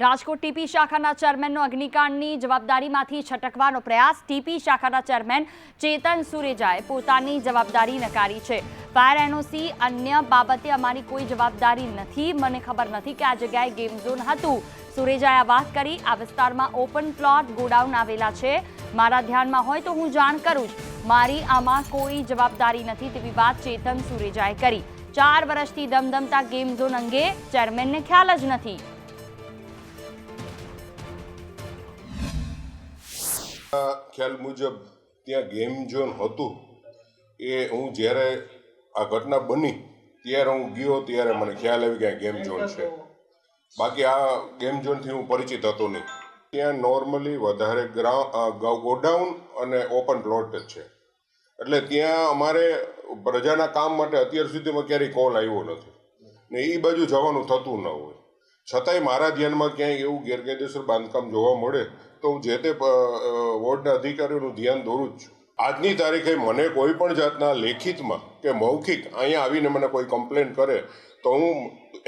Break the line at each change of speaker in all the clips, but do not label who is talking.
Rajkot TP શાખાના ચેરમેનનો અગ્નિકાંડની જવાબદારીમાંથી છટકવાનો પ્રયાસ. TP શાખાના ચેરમેન ચેતન સુરેજાએ પોતાની જવાબદારી નકારી છે. ફાયર એનઓસી અન્ય બાબતે અમારી કોઈ જવાબદારી નથી. મને ખબર નથી કે આ જગ્યાએ ગેમ ઝોન હતું. સુરેજાએ વાત કરી. આ વિસ્તારમાં ઓપન પ્લોટ ગોડાઉન આવેલા છે. મારા ધ્યાનમાં હોય તો હું જાણ કરું મારી આમાં કોઈ જવાબદારી નથી તેવી વાત ચેતન સુરેજાએ કરી. ચાર વર્ષથી દમદમતા ગેમ ઝોન અંગે ચેરમેનને ખ્યાલ જ નથી.
ખ્યાલ મુજબ ત્યાં ગેમ ઝોન હતું. એ હું જ્યારે આ ઘટના બની, ત્યારે હું ગયો ત્યારે મને ખ્યાલ આવી આ ગેમ ઝોન છે. બાકી આ ગેમ ઝોનથી હું પરિચિત હતો નહીં. ત્યાં નોર્મલી વધારે ગોડાઉન અને ઓપન પ્લોટ જ છે. એટલે ત્યાં અમારે પ્રજાના કામ માટે અત્યાર સુધીમાં ક્યારેય કોલ આવ્યો નથી. ને એ બાજુ જવાનું થતું ન હોય. છતાંય મારા ધ્યાનમાં ક્યાંય એવું ગેરકાયદેસર બાંધકામ જોવા મળે તો હું જે તે વોર્ડના અધિકારીઓનું ધ્યાન દોરું જ છું. આજની તારીખે મને કોઈ પણ જાતના લેખિતમાં કે મૌખિક અહીંયા આવીને મને કોઈ કમ્પ્લેન કરે તો હું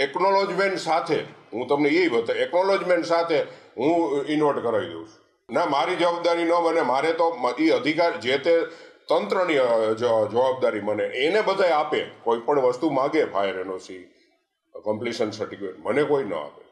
એકનોલોજમેન્ટ સાથે, હું તમને એ બતા, એકનોલોજમેન્ટ સાથે હું ઇન્વર્ટ કરાવી દઉં છું. ના, મારી જવાબદારી ન બને, મારે તો એ અધિકાર, જે તે તંત્રની જવાબદારી મને, એને બધાય આપે, કોઈ પણ વસ્તુ માગે ફાયર એનઓસી કમ્પ્લીશન સર્ટિફિકેટ મને કોઈ ન આપે.